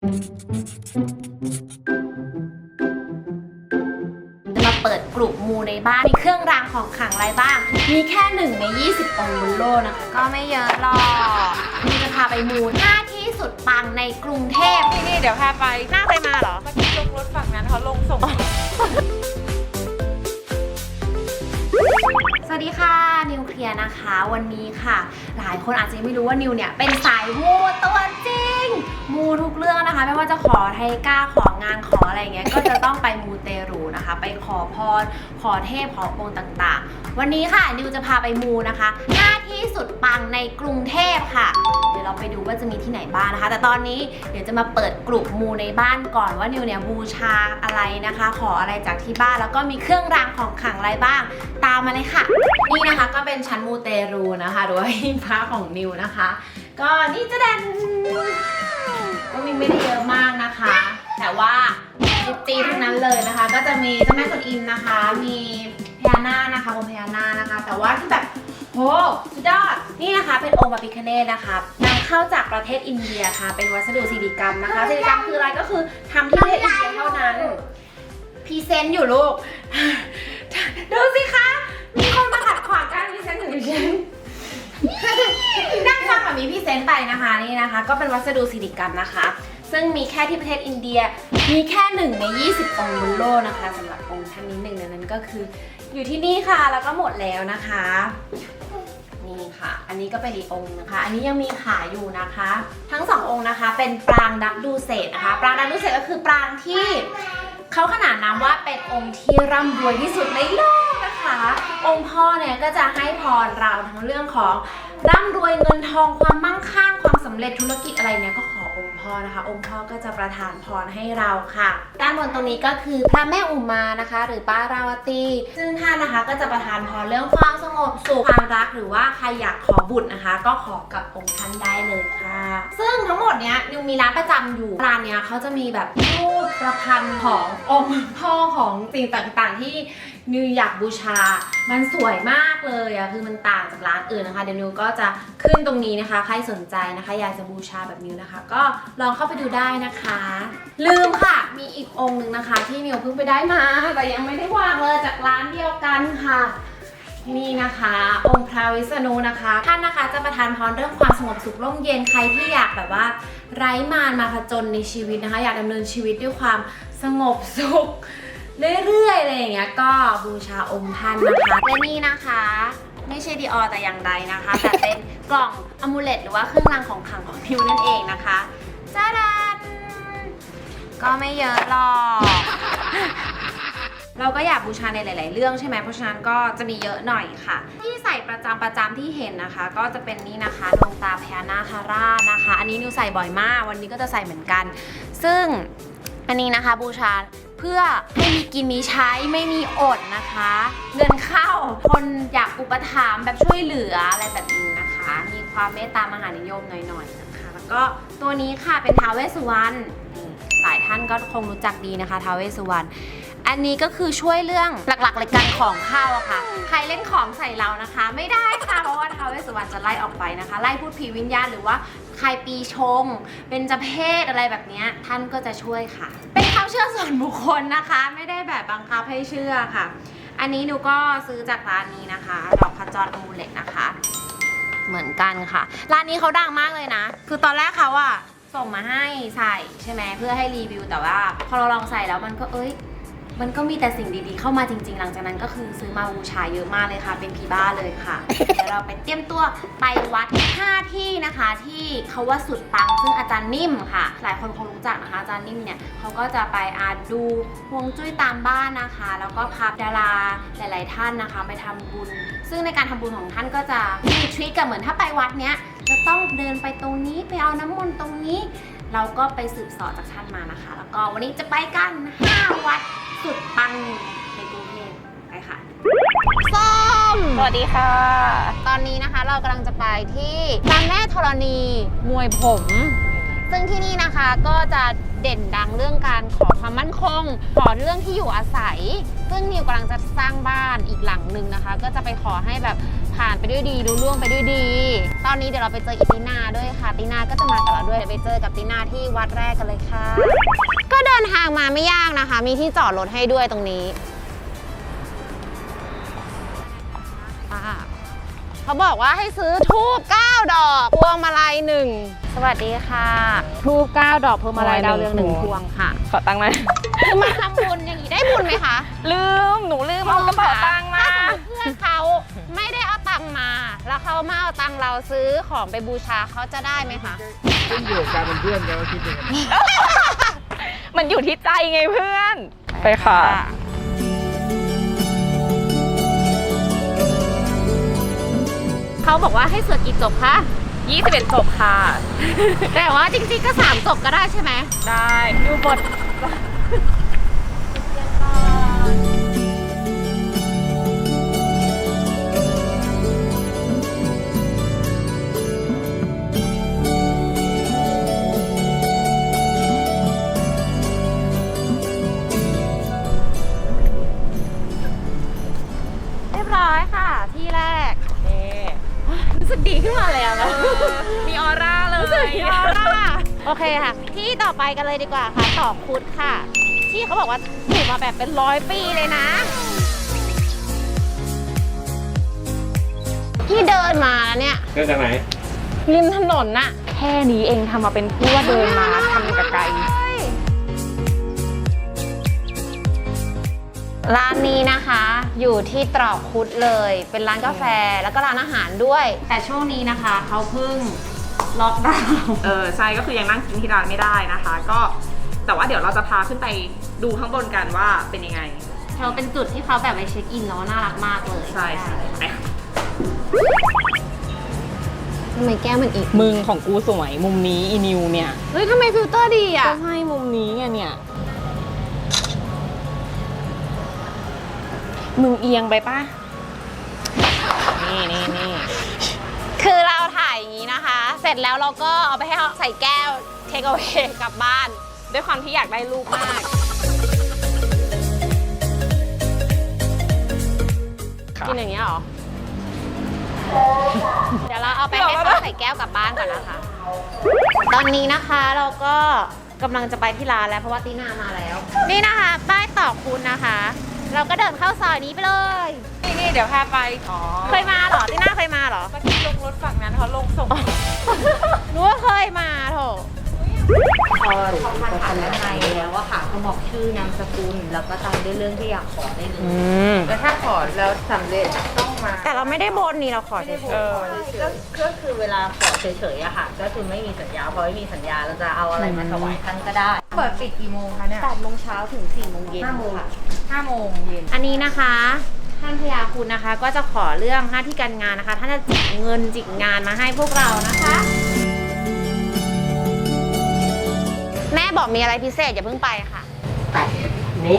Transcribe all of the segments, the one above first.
จะมาเปิดกลุ่มมูในบ้าน มีเครื่องรางของขลังอะไรบ้าง มีแค่หนึ่งใน 20 องค์บนโลกนะคะ ก็ไม่เยอะหรอกมีจะพาไปมูหน้าที่สุดปังในกรุงเทพ นี่นี่เดี๋ยวพาไปหน้าเคยมาเหรอเมื่อกี้ลงรถฝั่งนั้นเขาลงส่ง สวัสดีค่ะ นิวเคลียร์นะคะ วันนี้ค่ะ หลายคนอาจจะยังไม่รู้ว่านิวเนี่ยเป็นสายมูตัวจริง มูทุกเรื่องนะคะ ไม่ว่าจะขอไทก้าของานขออะไรอย่างเงี้ยก็จะต้องไปมูเตรูนะคะ ไปขอพรขอเทพขอองค์ต่างๆ วันนี้ค่ะนิวจะพาไปมูนะคะหน้าที่สุดปังในกรุงเทพค่ะ เดี๋ยวเราไปดูว่าจะมีที่ไหนบ้างนะคะ แต่ตอนนี้เดี๋ยวจะมาเปิดกลุ่มมูในบ้านก่อนว่านิวเนี่ยบูชาอะไรนะคะ ขออะไรจากที่บ้านแล้วก็มีเครื่องรางของขลังอะไรบ้าง ตามมาเลยค่ะ นี่นะคะก็เป็นชั้นมูเตรูนะคะหรือว่าหิ้งพระของนิวนะคะ ก็นี่จะแดนก็มีไม่ได้เยอะมากนะคะ แต่ว่าจิบจีทั้งนั้นเลยนะคะ ก็จะมีเจ้าแม่กวนอิมนะคะ มีพญานาคนะคะองค์พญานาคนะคะ แต่ว่าที่แบบโหสุดยอดนี่นะคะเป็นองค์ปาปิคเนตนะคะนำเข้าจากประเทศอินเดียค่ะ เป็นวัสดุซิลิกรรมนะคะซิลิกรรมคืออะไรก็คือทำที่ประเทศอินเดียเท่านั้นพรีเซนต์อยู่ลูก ดูสิคะ มีคนมาขัดขวางการพรีเซนต์ของฉัน นั่งฟังแบบนี้พรีเซนไปนะคะนี่นะคะ ก็เป็นวัสดุซิลิกรรมนะคะ ซึ่งมีแค่ที่ประเทศอินเดียมีแค่หนึ่งใน 20 องค์บนโลกนะคะสำหรับองค์ท่านนี้หนึ่งในนั้นก็คืออยู่ที่นี่ค่ะแล้วก็หมดแล้วนะคะ นี่ค่ะ อันนี้ก็เป็นอีกองค์นะคะ อันนี้ยังมีขายอยู่นะคะ ทั้งสององค์นะคะ เป็นปรางดักดูเศษนะคะปรางดักดูเศษก็คือปรางที่เขาขนานนามว่าเป็นองค์ที่ร่ำรวยที่สุดในโลก องค์พ่อเนี่ยก็จะให้พรเราทั้งเรื่องของร่ำรวยเงินทองความมั่งคั่งความสำเร็จธุรกิจอะไรเนี่ยก็ขอ พ่อนะคะ องค์พ่อก็จะประทานพรให้เราค่ะ ด้านบนตรงนี้ก็คือพระแม่อุมานะคะ หรือป้าราวตี ซึ่งท่านนะคะก็จะประทานพรเรื่องความสงบสุขความรักหรือว่าใครอยากขอบุตรนะคะ ก็ขอกับองค์ท่านได้เลยค่ะ ซึ่งทั้งหมดเนี้ยนิวมีร้านประจำอยู่ร้านเนี้ยเขาจะมีแบบรูปประพันธ์ขององค์พ่อของสิ่งต่างๆ ที่นิวอยากบูชา มันสวยมากเลยอะคือมันต่างจากร้านอื่นนะคะ เดี๋ยวนิวก็จะขึ้นตรงนี้นะคะ ใครสนใจนะคะ อยากจะบูชาแบบนิวนะคะ ก็ลองเข้าไปดูได้นะคะ ลืมค่ะ มีอีกองค์หนึ่งนะคะ ที่นิวเพิ่งไปได้มา แต่ยังไม่ได้วางเลยจากร้านเดียวกันค่ะนี่นะคะ องค์พระวิษณุนะคะ ท่านนะคะจะประทานพรเรื่องความสงบสุขร่มเย็นใครที่อยากแบบว่า ไร้มารมาผจญในชีวิตนะคะ อยากดำเนินชีวิตด้วยความสงบสุขเรื่อยๆอะไรอย่างเงี้ยก็บูชาองค์ท่านนะคะและนี่นะคะ ไม่ใช่ดีออแต่อย่างใดนะคะ แต่เป็นกล่องอมูเลตหรือว่าเครื่องรางของขลังของพิวนั่นเองนะคะ จ้าดัน ก็ไม่เยอะหรอก เราก็อยากบูชาในหลาย ๆ เรื่องใช่ไหมเพราะฉะนั้นก็จะมีเยอะหน่อยค่ะ ที่ใส่ประจำประจำที่เห็นนะคะ ก็จะเป็นนี่นะคะดวงตาพญานาคราชนะคะ อันนี้นิวใส่บ่อยมาก วันนี้ก็จะใส่เหมือนกัน ซึ่งอันนี้นะคะบูชาเพื่อให้มีกินมีใช้ไม่มีอดนะคะ เงินเข้าคนอยากอุปถัมภ์แบบช่วยเหลืออะไรแบบนี้นะคะ มีความเมตตามหานิยมหน่อยๆนะคะแล้ว ก็ตัวนี้ค่ะเป็นท้าวเวสสุวรรณหลายท่านก็คงรู้จักดีนะคะท้าวเวสสุวรรณอันนี้ก็คือช่วยเรื่องหลักๆเลยการของเข้าอะค่ะ ใครเล่นของใส่เรานะคะ ไม่ได้ค่ะเพราะว่าท้าวเวสสุวรรณจะไล่ออกไปนะคะ ไล่พูดผีวิญญาณหรือว่าใครปีชง เป็นจะเพศอะไรแบบนี้ท่านก็จะช่วยค่ะ เป็นความเชื่อส่วนบุคคลนะคะ ไม่ได้แบบบังคับให้เชื่อค่ะ อันนี้หนูก็ซื้อจากร้านนี้นะคะ ดอกขจรอมูเล็ตนะคะ เหมือนกันค่ะ ร้านนี้เขาดังมากเลยนะ คือตอนแรกเขาอะส่งมาให้ใส่ใช่ไหมเพื่อให้รีวิวแต่ว่า พอเราลองใส่แล้วมันก็เอ้ย มันก็มีแต่สิ่งดีๆเข้ามาจริง ๆ หลังจากนั้นก็คือซื้อมาบูชาเยอะมากเลยค่ะ เป็นพีบ้าเลยค่ะ เดี๋ยวเราไปเตรียมตัวไปวัด5ที่นะคะ ที่เขาว่าสุดปังซึ่งอาจารย์นิ่มค่ะ หลายคนคงรู้จักนะคะ อาจารย์นิ่มเนี่ยเขาก็จะไปอาดูฮวงจุ้ยตามบ้านนะคะ แล้วก็พาดาราหลาย ๆ ท่านนะคะ ไปทำบุญ ซึ่งในการทำบุญของท่านก็จะมีทริคกับเหมือนถ้าไปวัดเนี้ยจะต้องเดินไปตรงนี้ไปเอาน้ำมนต์ตรงนี้ เราก็ไปสืบเสอจากท่านมานะคะ แล้วก็วันนี้จะไปกัน 5 วัด สุดปังในกรุงเทพไปค่ะ ส้ม สวัสดีค่ะ ตอนนี้นะคะเรากำลังจะไปที่พระแม่ธรณีมวยผม ซึ่งที่นี่นะคะก็จะเด่นดังเรื่องการขอความมั่นคง ขอเรื่องที่อยู่อาศัย ซึ่งนิวกำลังจะสร้างบ้านอีกหลังหนึ่งนะคะ ก็จะไปขอให้แบบพ ผ่านไปด้วยดีรู้ล่วงไปด้วยดี ตอนนี้เดี๋ยวเราไปเจออีตินาด้วยค่ะ ตินาก็จะมากับเราด้วยเดี๋ยวไปเจอกับตินาที่วัดแรกกันเลยค่ะ ก็เดินทางมาไม่ยากนะคะ มีที่จอดรถให้ด้วยตรงนี้อ่าเขาบอกว่าให้ซื้อทูบ9ดอกพวงมาลัยหนึ่งสวัสดีค่ะทูบ9ดอกพวงมาลัยดาวเรืองหนึ่งพวงค่ะขอตังค์หน่อยคือมาทำบุญอย่างนี้ได้บุญไหมคะ ลืมหนูลืมเอากระเป๋าตังค์มาถ้สมมติเพื่อนเขา แล้วเขามาเอาตังค์เราซื้อของไปบูชาเขาจะได้ไหมคะขึ้นอยู่กับการเป็นเพื่อนกันว่าคิดยังไงมันอยู่ที่ใจไงเพื่อน ไปค่ะ เขาบอกว่าให้สวดกี่จบคะ21จบค่ะ แต่ว่าจริงๆก็สามจบก็ได้ใช่ไหม ได้ ดูบท กันเลยดีกว่าค่ะต่อคุดค่ะ ที่เขาบอกว่าอยู่มาแบบเป็นร้อยปีเลยนะ ที่เดินมาแล้วเนี่ยเริ่มจากไหนริมถนนน่ะ แค่นี้เองทำมาเป็นผู้ว่าเดินมาทำกับไกลร้านนี้นะคะอยู่ที่ตรอกคุดเลย เป็นร้านกาแฟแล้วก็ร้านอาหารด้วย แต่ช่วงนี้นะคะเขาเพิ่ง ล็อกดาวน์เออใช่ก็คือยังนั่งกินที่ร้านไม่ได้นะคะ ก็แต่ว่าเดี๋ยวเราจะพาขึ้นไปดูข้างบนกันว่าเป็นยังไงเขาเป็นจุดที่เขาแบบไปเช็คอินแล้วน่ารักมากเลยใช่ใช่ไปค่ะทำไมแก้มมันอีกมึงของกูสวยมุมนี้อีนิวเนี่ยเฮ้ยทำไมฟิลเตอร์ดีอะก็ให้มุมนี้ไงเนี่ยมึงเอียงไปปะนี่นี่นี่ คือเราถ่ายอย่างนี้นะคะ เสร็จแล้วเราก็เอาไปให้เขาใส่แก้วเทคเอา a y กลับบ้าน ด้วยความที่อยากได้รูปมากกินอย่างนี้ยเหรอ เดี๋ยวเราเอาไปให้เขาใส่แก้วกลับบ้านก่อนนะคะ ตอนนี้นะคะเราก็กำลังจะไปที่ร้านแล้วเพราะว่าตีนามาแล้ว นี่นะคะ ป้ายต่อคุณนะคะ เราก็เดินเข้าซอยนี้ไปเลยนี่นี่ เดี๋ยวพาไปอ๋อเคยมาเหรอตีนาเคยมาเหรอเมื่อกี้ลงรถฝั่งนั้นเขาลงส่งรู้ว่าเคยมาโถพอเขามาถามด้านในแล้วอะค่ะเขาบอกชื่อนามสกุลแล้วก็ตามด้วยเรื่องที่อยากขอได้เลยแล้วถ้าขอแล้วสำเร็จต้องมาแต่เราไม่ได้บนนี่เราขอเฉยเออก็ก็คือเวลาขอเฉยๆอะค่ะ ก็คือไม่มีสัญญาพอไม่มีสัญญาเราจะเอาอะไรมาถวายท่านก็ได้ เปิดปิดกี่โมงคะเนี่ยแปดโมงเช้าถึงสี่โมงเย็นห้าโมงค่ะห้าโมงเย็นอันนี้นะคะ ท่านพยาคุณนะคะ ก็จะขอเรื่องหน้าที่การงานนะคะ ท่านจะจิกเงินจิกงานมาให้พวกเรานะคะ แม่บอกมีอะไรพิเศษอย่าเพิ่งไปค่ะ ตัดนี้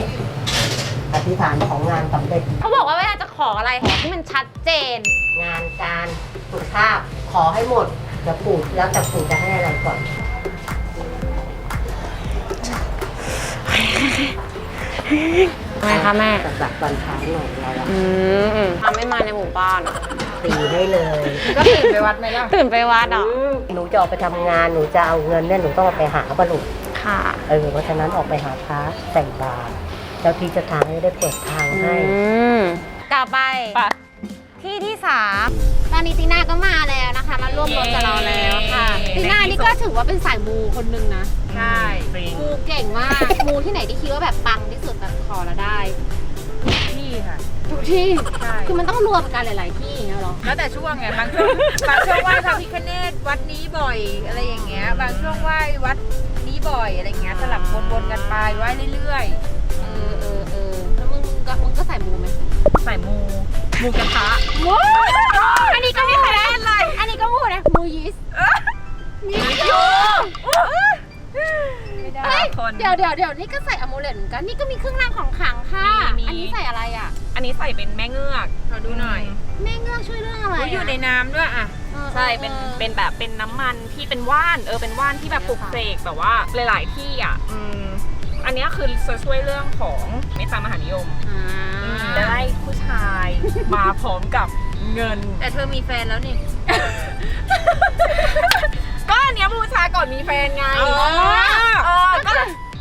อธิษฐานของงานสำเร็จ เขาบอกว่าเวลาจะขออะไรขอที่มันชัดเจน งานการสุขภาพขอให้หมดเดี๋ยวปู่แล้วแต่ปู่จะให้อะไรก่อน ทำไมคะแม่ตัดบัตรวันช้าหน่อยเราละอืมทำไม่มาในหมู่บ้าน ตีให้เลยก็ตื่นไปวัดไหมล่ะ ตื่นไปวัดเหรอหนูจะออกไปทำงานหนูจะเอาเงินเนี่ยหนูต้องเอาไปหาบรรลุค่ะ เออเพราะฉะนั้นออกไปหาพระใส่บาตรเจ้าที่เจะทางให้ได้เปิดทางอืให้ มต่อไป ไป ที่ที่สามตอนนี้ตีน่าก็มาแล้วนะคะ มาร่วมรถกับเราแล้วค่ะ เย้ตีน่านี่ก็ถือว่าเป็นสายมูคนหนึงนะ ใช่มูเก่งมาก มูที่ไหนที่คิดว่าแบบปังที่สุดแบบขอแล้วได้ ที่ค่ะ ทุกที่ ใช่ คือมันต้องรวมกันหลาย ๆ ที่อย่างเงี้ยเหรอ แล้วแต่ช่วงไงบางช่วงบางช่วงไหว้พระพิฆเนศวัดนี้บ่อยอะไรอย่างเงี้ย บางช่วงไหว้วัดนี้บ่อยอะไรเงี้ยสลับวนๆกันไปไหว้เรื่อยเออเออเออแล้วมึงมึงก็มึงก็ใส่มูไหม ใส่มูมูกระทะมูอันนี้ก็มูนะอันนี้ก็มูนะมูยีสต์มียูไม่ได้เฮ้ยคนเดี๋ยวเดี๋ยวเดี๋ยวนี่ก็ใส่อ m มูเลตเหมือนกันนี่ก็มีเครื่องรางของขลังค่ะ มีมี อันนี้ใส่อะไรอะ อันนี้ใส่เป็นแม่เงือกเราดูหน่อยแม่เงือกช่วยเรื่องอะไรอุ๊ยอยู่ในน้ำด้วยอะ ใช่เป็นเป็นแบบเป็นน้ำมันที่เป็นว่านเออเป็นว่านที่แบบปลุกเสกแบบว่าหลาย ๆ ที่อะอืมอันเนี้ยคือจะช่วยเรื่องของเมตตามหานิยมอ่าจะ ได้ผู้ชายมาพร้อมกับเงิน แต่เธอมีแฟนแล้วนี่ ก็อันเนี้ยบูชาก่อนมีแฟนไงอ๋อ เออก็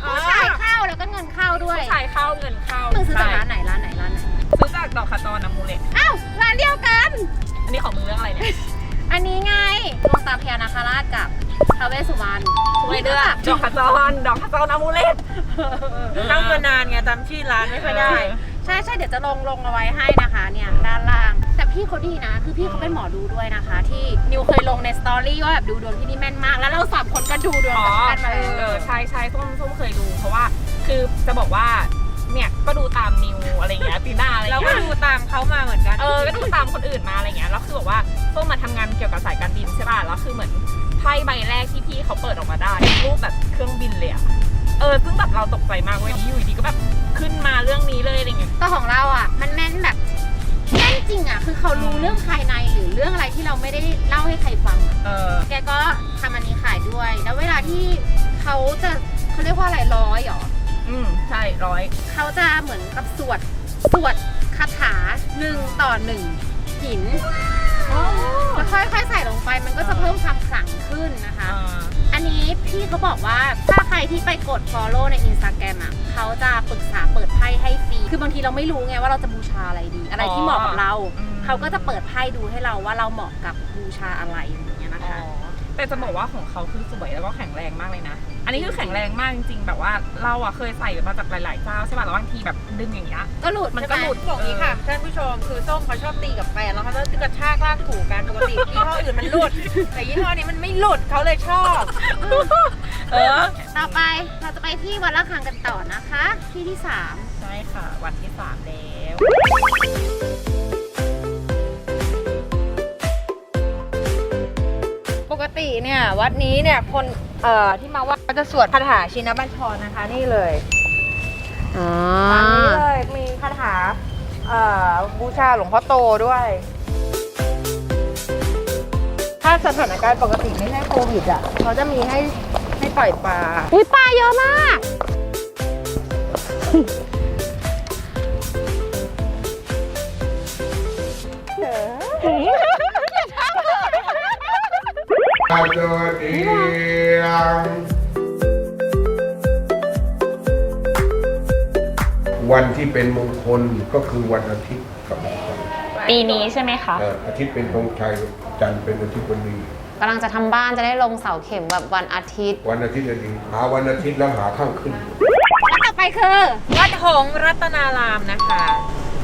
ผู้ชายเข้าแล้วก็เงินเข้าด้วยผู้ชายเข้าเงินเข้ามึงซื้อจากร้านไหนร้านไหนร้านไหนซื้อจากดอกคาตอนนะมูเลตอ้าวร้านเดียวกัน อันนี้ของมึงเรื่องอะไรเนี่ยอันนี้ไงดวงตาพญานาคราชกับท้าวเวสสุวรรณไม่เดือดอกคาตอนดอกคาตอนนะมูเลตนั่งมานานไงจำชื่อร้านไม่ค่อยได้ใช่ใช่เดี๋ยวจะลงลงเอาไว้ให้นะคะเนี่ยด้านล่าง แต่พี่เขาดีนะ คือพี่เขาเป็นหมอดูด้วยนะคะ ที่นิวเคยลงในสตอรี่ว่าแบบดูดวงที่นี่แม่นมาก แล้วเราสามคนก็ดูดวงอ๋อกันมาเลเออยใช่ใช่ส้มส้มเคยดู เพราะว่าคือจะบอกว่าเนี่ยก็ดูตามนิวอะไรอย่างเงี้ยปีหน้าอะไรอย่าเรางก็เงี้ยดูตามเขามาเหมือนกันเออก็ดูตามคนอื่นมาอะไรเงี้ยแล้วคือแบบว่าส้มมาทำงานเกี่ยวกับสายการบินใช่ป่ะแล้วคือเหมือนไพ่ใบแรกที่พี่เขาเปิดออกมาได้เป็นรูปแบบเครื่องบินเลยอะ เออซึ่งแบบเราตกใจมากเว้ยอยู่ดีก็แบบขึ้นมาเรื่องนี้เลยอะไรเงี้ยแต่ของเราอะ มันแม่นแบบแม่นจริงอะ คือเขารู้เรื่องภายในหรือเรื่องอะไรที่เราไม่ได้เล่าให้ใครฟังอะเออแกก็ทำอันนี้ขายด้วย แล้วเวลาที่เขาจะเขาเรียกว่าอะไรร้อยเหรอ อืมใช่ร้อยเขาจะเหมือนกับสวด สวดคาถาหนึ่งต่อหนึ่งหินแล้วค่อยๆใส่ลงไปมันก็จะเพิ่มความขลังขึ้นนะคะ อ่า อันนี้พี่เขาบอกว่าถ้าใครที่ไปกด follow ใน Instagram อะเขาจะปรึกษาเปิดไพ่ให้ฟรี คือบางทีเราไม่รู้ไงว่าเราจะบูชาอะไรดี อะไรที่เหมาะกับเรา อืม เขาก็จะเปิดไพ่ดูให้เราว่าเราเหมาะกับบูชาอะไรอย่างเงี้ยนะอ๋อคะ แต่จะบอกว่าของเขาคือสวยแล้วก็แข็งแรงมากเลยนะ อันนี้คือแข็งแรงมากจริงๆ แบบว่าเราอะเคยใส่มาจากหลายๆเจ้าใช่ป่ะแล้วบางทีแบบดึงอย่างเงี้ยก็หลุดมันก็หลุดบอกนี้ค่ะท่านผู้ชมคือส้มเขาชอบตีกับแฟนแล้วเขาจะกระชากลากถูกันปกติยี่ห้ออื่นมันหลุด แต่ยี่ห้อนี้มันไม่หลุดเขาเลยชอบเออต่อไปเราจะไปที่วัดละคังกันต่อนะคะ ที่ที่สามใช่ค่ะ วันที่สามแล้วปกติเนี่ยวัดนี้เนี่ยคน เอ่อที่มาวัดก็จะสวดคาถาชินบัญชรนะคะ นี่เลยอ๋อตามนี้เลยมีคาถาเอ่อบูชาหลวงพ่อโตด้วย ถ้าสถานการณ์ปกติไม่ใช่โควิดอะเขาจะมีให้ให้ปล่อยปลาอุ้ยปลาเยอะมาก วันที่เป็นมงคลก็คือวันอาทิตย์กับวันจันทร์ปีนี้ใช่ไหมคะเอ่ออาทิตย์เป็นธงชัยจันทร์เป็นอาทิตย์วันดี กำลังจะทำบ้านจะได้ลงเสาเข็มแบบวันอาทิตย์ วันอาทิตย์จะดีหาวันอาทิตย์แล้วหาข้างขึ้น แล้วต่อไปคือ วัดหงส์รัตนารามนะคะ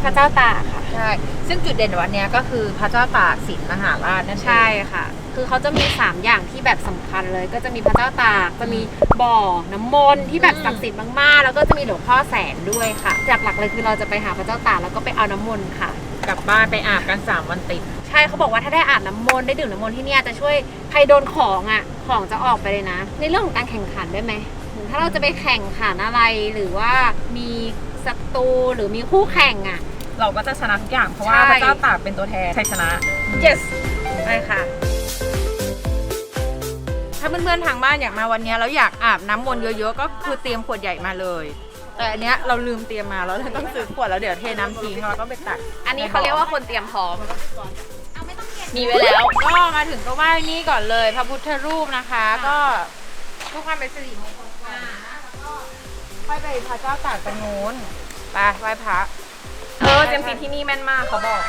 พระเจ้าตากค่ะ ใช่ ซึ่งจุดเด่นวัดเนี้ยก็คือพระเจ้าตากสินมหาราชนั่นเอง ใช่ค่ะ คือเขาจะมี 3 อย่างที่แบบสำคัญเลย ก็จะมีพระเจ้าตาก จะมีบ่อน้ำมนต์ที่แบบศักดิ์สิทธิ์มากๆ แล้วก็จะมีหลวงพ่อแสนด้วยค่ะจากหลักเลยคือเราจะไปหาพระเจ้าตากแล้วก็ไปเอาน้ำมนต์ค่ะ กลับบ้านไปอาบกัน 3 วันติด ใช่เขาบอกว่าถ้าได้อาบน้ำมนต์ได้ดื่มน้ำมนต์ที่เนี่ยจะช่วยใครโดนของอะของจะออกไปเลยนะ ในเรื่องของการแข่งขันด้วยไหมเหมือนถ้าเราจะไปแข่งขันอะไรหรือว่ามีศัตรูหรือมีคู่แข่งอะ เราก็จะชนะทุกอย่างเพราะว่าใช่ พระเจ้าตากเป็นตัวแทนชัยชนะ yes ใช่ค่ะ ถ้าเพื่อนๆทางบ้านอยากมาวันเนี้ยแล้วอยากอาบน้ำมนต์เยอะๆ ก็คือเตรียมขวดใหญ่มาเลย แต่อันเนี้ยเราลืมเตรียมมาแล้วเราต้องซื้อขวดแล้วเดี๋ยวเทน้ำทิ้งแล้วก็ไปตักอันนี้เขาเรียกว่าคนเตรียมพร้อม มีไว้แล้ว ก็มาถึงก็ไหว้นี่ก่อนเลย พระพุทธรูปนะคะ ก็เพื่อความเป็นสิริมงคลก่อนค่อยไปพระเจ้าตากตรงนู้นไปไหว้พระ เออเจมส์ซีที่นี่แม่นมากเขาบอก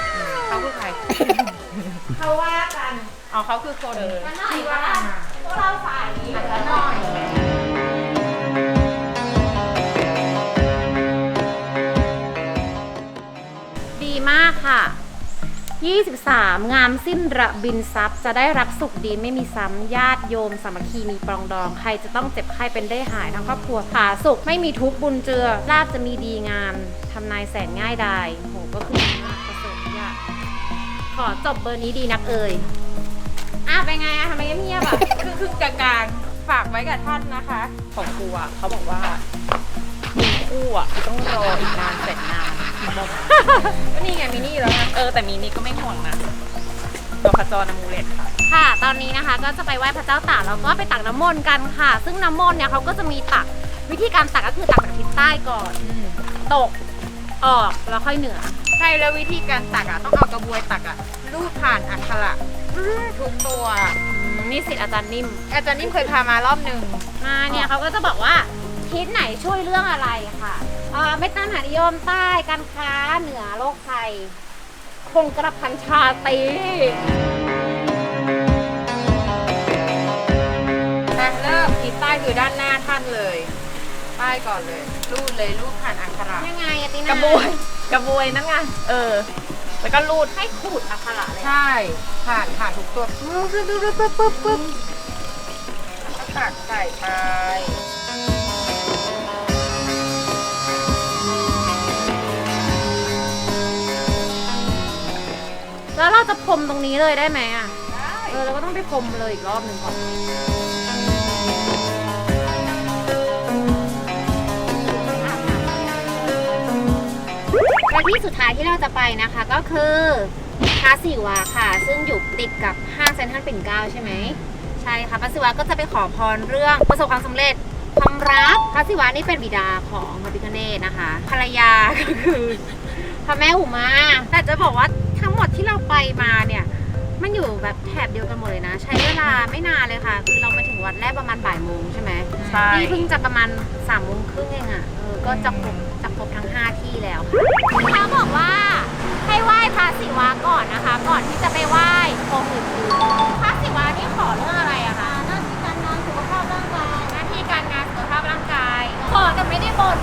เขาคือใคร เขาว่ากัน อ๋อเขาคือคนที่ว่า กันมาดีมากค่ะ 23 งามสิ้นระบินทรัพย์จะได้รับสุขดีไม่มีซ้ำญาติโยมสามัคคีมีปรองดอง ใครจะต้องเจ็บไข้เป็นได้หายทั้งครอบครัวผาสุขไม่มีทุกข์บุญเจือลาบจะมีดีงามทำนายแสนง่ายดายโหก็คือมากประเสริฐยากขอจบเบอร์นี้ดีนักเอ่ยะเป็นไงอะทำไมเงียบๆอะคือคือกลางๆฝากไว้กับท่านนะคะ ของกูอะเขาบอกว่ามีคู่อะคือต้องรออีกนานแสนนานก็นี่ไงมินี่แล้วนะเออแต่มีนี่ก็ไม่ห่วงนะดอกขจรนมูเลตค่ะ ค่ะ ตอนนี้นะคะก็จะไปไหว้พระเจ้าตากแล้วก็ไปตักน้ำมนต์กันค่ะ ซึ่งน้ำมนต์เนี่ยเขาก็จะมีตักวิธีการตักก็คือตักจากทิศใต้ก่อน ตกออกแล้วค่อยเหนือ ใช่แล้ววิธีการตักอะต้องเอากระบวยตักอะลูดผ่านอักขระ ทุกตัวอืมนี่สิทธิ์อาจารย์นิ่ม อาจารย์นิ่มเคยพามารอบหนึ่ง มาเนี่ยเขาก็จะบอกว่าทิศไหนช่วยเรื่องอะไรค่ะเอ่อเมตตามหานิยมใต้การค้าเหนือโลกไทยคงกระพันชาตรีอะเริ่มทิศใต้คือด้านหน้าท่านเลยป้ายก่อนเลย รูดเลยรูดผ่านอักขระยังไงอะตินากระบวยกระบวยนั่นไงเออ แล้วก็รูดให้ขูดอักขระเลยใช่ผ่านผ่านทุกตัวปึ๊บปึ๊บปึ๊บปึ๊บปึ๊บปึ๊บแล้วก็ตักใส่ไปแล้วเราจะพรมตรงนี้เลยได้ไหมอะเออเราก็ต้องไปพรมเลยอีกรอบหนึ่งก่อน และที่สุดท้ายที่เราจะไปนะคะก็คือพาสิวะค่ะ ซึ่งอยู่ติดกับห้างเซ็นทรัลปิ่นเกล้าใช่ไหมใช่ค่ะพระศิวะก็จะไปขอพรเรื่องประสบความสำเร็จความรักพระศิวะนี่เป็นบิดาของพระพิฆเนศนะคะ ภรรยาก็คือพระแม่อุมาแต่จะบอกว่าทั้งหมดที่เราไปมาเนี่ย มันอยู่แบบแถบเดียวกันหมดเลยนะ ใช้เวลาไม่นานเลยค่ะ คือเรามาถึงวัดแรกประมาณบ่ายโมงใช่ไหมใช่ นี่เพิ่งจะประมาณ3ามโมงครึ่งเองอะ่ะเออก็จะครบจะครบทั้ง 5 ที่แล้วค่ะเขาบอกว่าให้ไหว้พระศิวะก่อนนะคะ ก่อนที่จะไปไหว้องค์อื่นๆพระศิวะนี่ขอเรื่องอะไรอะคะหน้าที่การงานสุขภาพร่างกายหน้าที่การงานสุขภาพร่างกายขอแต่ไม่ได้บ่น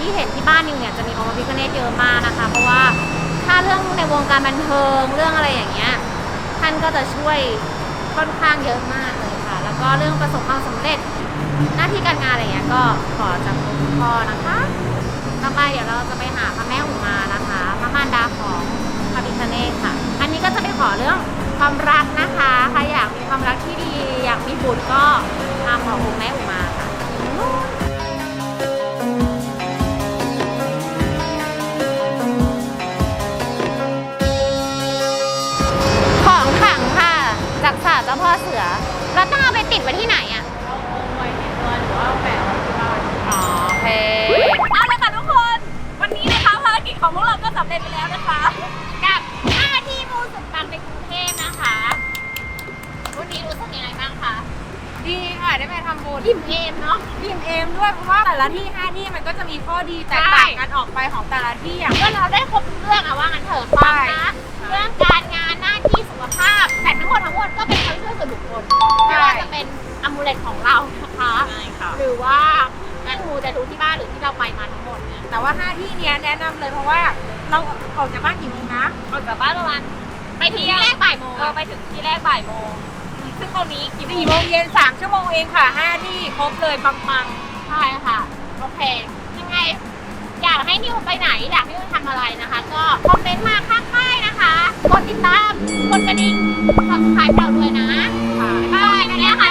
ที่เห็นที่บ้านนิวเนี่ยจะมีองค์พระพิคเนตเยอะมากนะคะ เพราะว่าถ้าเรื่องในวงการบันเทิงเรื่องอะไรอย่างเงี้ยท่านก็จะช่วยค่อนข้างเยอะมากเลยค่ะ แล้วก็เรื่องประสบความสำเร็จหน้าที่การงานอะไรเงี้ยก็ขอจากองค์พ่อนะคะต่อไปเดี๋ยวเราจะไปหาพระแม่อุมานะคะ พระมารดาของพระพิคเนตค่ะ อันนี้ก็จะไปขอเรื่องความรักนะคะใครอยากมีความรักที่ดี อยากมีบุตรก็มาขอองค์แม่อุมาค่ะ เจ้าพ่อเสือเราต้องเอาไปติดไว้ที่ไหนอะอ๋อโอเคเอาละค่ะทุกคน วันนี้นะคะภารกิจของพวกเราก็สำเร็จไปแล้วนะคะ กับ5ที่มูสุดปังในกรุงเทพนะคะ วันนี้รู้สึกยังไงบ้างคะ ดีค่ะได้ไปทำบุญอิ่มเอมเนาะอิ่มเอมด้วยเพราะว่าแต่ละที่ห้าที่มันก็จะมีข้อดีแตกต่างกันออกไปของแต่ละที่อย่าง ก็เราได้ครบทุกเรื่องอะว่างั้นเถอะความนะเรื่องการงานหน้าที่สุขภาพ แต่ทั้งหมดทั้งมวลก็เป็นความเชื่อส่วนบุคคลไม่ว่าจะเป็นอมูเลตของเรานะคะ ใช่ค่ะหรือว่าการมูจะดูที่บ้านหรือที่เราไปมาทั้งหมดเนี่ยแต่ว่าห้าที่เนี้ยแนะนำเลยเพราะว่าเราออกจากบ้านกี่โมงนะ ออกจากบ้านประมาณไปถึงที่แรกบ่ายโมง เออไปถึงที่แรกบ่ายโมงอืม ซึ่งตอนนี้กี่สี่โมงเย็นสามชั่วโมงเองค่ะห้าที่ครบเลยปังปังใช่ค่ะ โอเค ยังไง อยากให้นิวไปไหน อยากให้นิวทำอะไรนะคะ ก็คอมเมนต์มาข้างใต้นะคะ กดติดตาม กดกระดิ่งกดสไครต์เราด้วยนะบายบายกันนะคะ